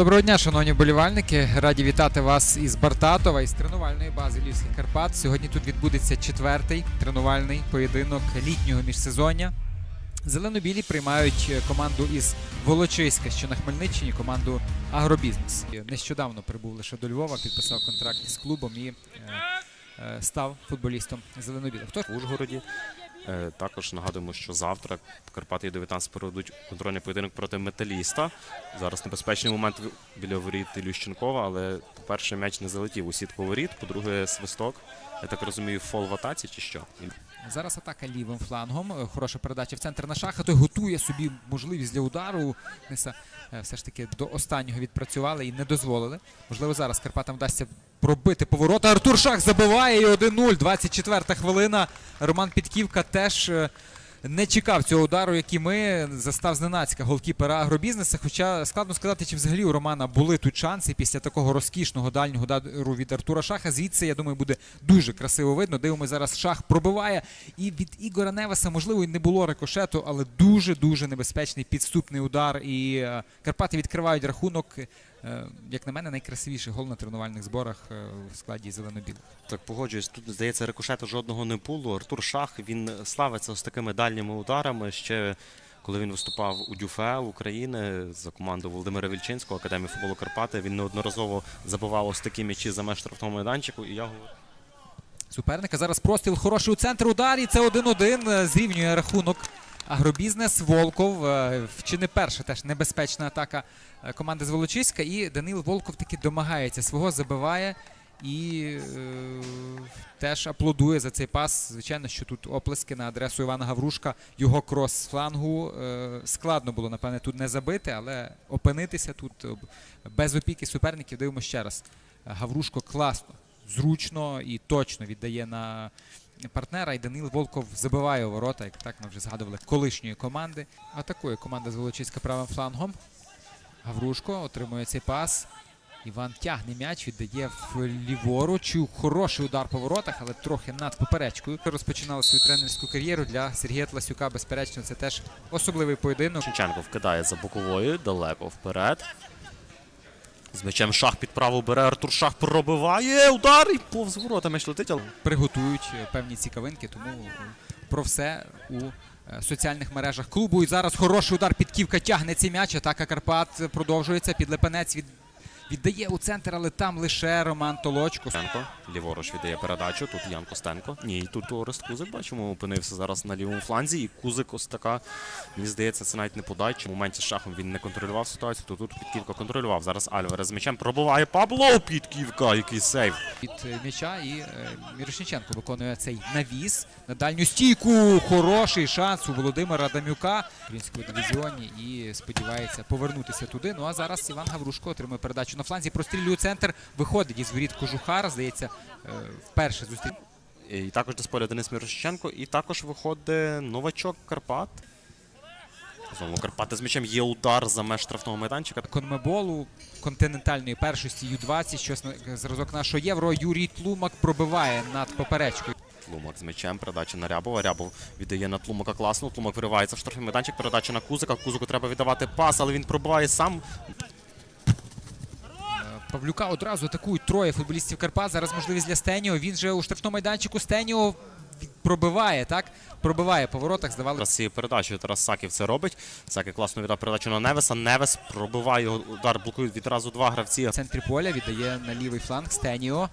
Доброго дня, шановні болівальники. Раді вітати вас із Бартатова, із тренувальної бази Львівських Карпат. Сьогодні тут відбудеться четвертий тренувальний поєдинок літнього міжсезоння. Зелено-білі приймають команду із Волочиська, що на Хмельниччині, команду Агробізнес. Нещодавно прибув лише до Львова, підписав контракт із клубом і е, е, став футболістом зелено-білих. Хто в Ужгороді. Е, Також нагадуємо, що завтра Карпати і 19 проведуть контрольний поєдинок проти металіста. Зараз небезпечний момент біля воріт Ілющенкова, але по-перше, м'яч не залетів у сітку воріт, по-друге, свисток. Я так розумію, фол в атаці чи що? Зараз атака лівим флангом. Е, Хороша передача в центр на шаха. Той готує собі можливість для удару. Неса е, все ж таки до останнього відпрацювали і не дозволили. Можливо, зараз Карпатам вдасться пробити поворота. Артур Шах забиває і 1-0. 24 хвилина. Роман Підківка теж. Не чекав цього удару, який ми застав зненацька голкіпера агробізнесу. Хоча складно сказати, чи взагалі у Романа були тут шанси після такого розкішного дальнього удару від Артура Шаха. Звідси, я думаю, буде дуже красиво видно. Дивимося зараз шах пробиває. І від Ігора Невеса, можливо, і не було рикошету, але дуже дуже небезпечний підступний удар. І е, Карпати відкривають рахунок. Е, як на мене, найкрасивіший гол на тренувальних зборах е, в складі зелено-білих. Так погоджуюсь, тут здається, рикошету жодного не було. Артур Шах він славиться з такими дальніми ударами. Ще коли він виступав у Дюфе України за команду Володимира Вільчинського, академії футболу Карпати, він неодноразово забивав ось такі м'ячі за меж штрафного майданчику. І я говорю. суперника. Зараз простріл хороший у центр удар. І це 1-1. е, Зрівнює рахунок. Агробізнес Волков. е, Чи не перша теж небезпечна атака е, команди з Волочиська. І Данил Волков таки домагається свого, забиває і е, теж аплодує за цей пас. Звичайно, що тут оплески на адресу Івана Гаврушка. Його крос з флангу. Е, складно було, напевне, тут не забити, але опинитися тут е, без опіки суперників. Дивимося ще раз. Гаврушко класно, зручно і точно віддає на партнера. І Данил Волков забиває ворота, як так ми вже згадували, колишньої команди. Атакує команда з Волочиська правим флангом. Гаврушко отримує цей пас. Іван тягне м'яч, віддає в ліворуч. Хороший удар по воротах, але трохи над поперечкою. Розпочинав свою тренерську кар'єру для Сергія Тласюка. Безперечно, це теж особливий поєдинок. Шевченко вкидає за боковою, далеко вперед. З м'ячем шах під праву бере Артур Шах пробиває удар і повз ворота м'яч летить. але приготують е, певні цікавинки, тому е, про все у е, соціальних мережах клубу. І зараз хороший удар підківка тягне цей м'яч. Атака Карпат продовжується. Підлепенець від... віддає у центр, але там лише Роман Толочко. Костенко ліворуч віддає передачу. Тут Ян Костенко. Ні, тут Орест Кузик. Бачимо, опинився зараз на лівому фланзі. І Кузик ось така. Мені здається, це навіть не подача. В моменті з шахом він не контролював ситуацію. То тут Підківка контролював. Зараз Альварес з м'ячем пробиває Пабло. Підківка, який сейв. Від е, м'яча і е, Мірошниченко виконує цей навіс на дальню стійку. Хороший шанс у Володимира Адамюка в українському дивізіоні і сподівається повернутися туди. Ну а зараз Іван Гаврушко отримує передачу на фланзі. Прострілює центр. Виходить із воріт Кожухара. Здається, е, вперше зустріч. І також до поля Денис Мірошниченко. І також виходить новачок Карпат. Знову Карпати з м'ячем є удар за меж штрафного майданчика. конмеболу континентальної першості Ю-20, щось на зразок нашого євро. Юрій Тлумак пробиває над поперечкою. Тлумак з м'ячем, передача на Рябова. Рябов віддає на Тлумака класно. Тлумак виривається в штрафний майданчик, передача на Кузика. Кузику треба віддавати пас, але він пробиває сам. Павлюка одразу атакують троє футболістів Карпат. Зараз можливість для Стеніо. Він же у штрафному майданчику Стеніо пробиває, так? Пробиває по воротах. Здавали Зараз цією передачею Тарас Саків це робить. Саків класно віддав передачу на Невеса. Невес пробиває його удар, блокують відразу два гравці. в центрі поля. Віддає на лівий фланг Стеніо.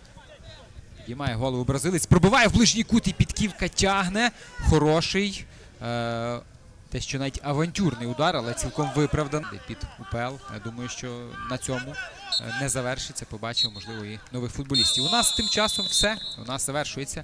Підіймає голову бразилець. Пробиває в ближній кут і підківка тягне. Хороший. Е- те, що навіть авантюрний удар, але цілком виправданий під УПЛ. Я думаю, що на цьому е, не завершиться. Побачив, можливо, і нових футболістів. У нас тим часом все. У нас завершується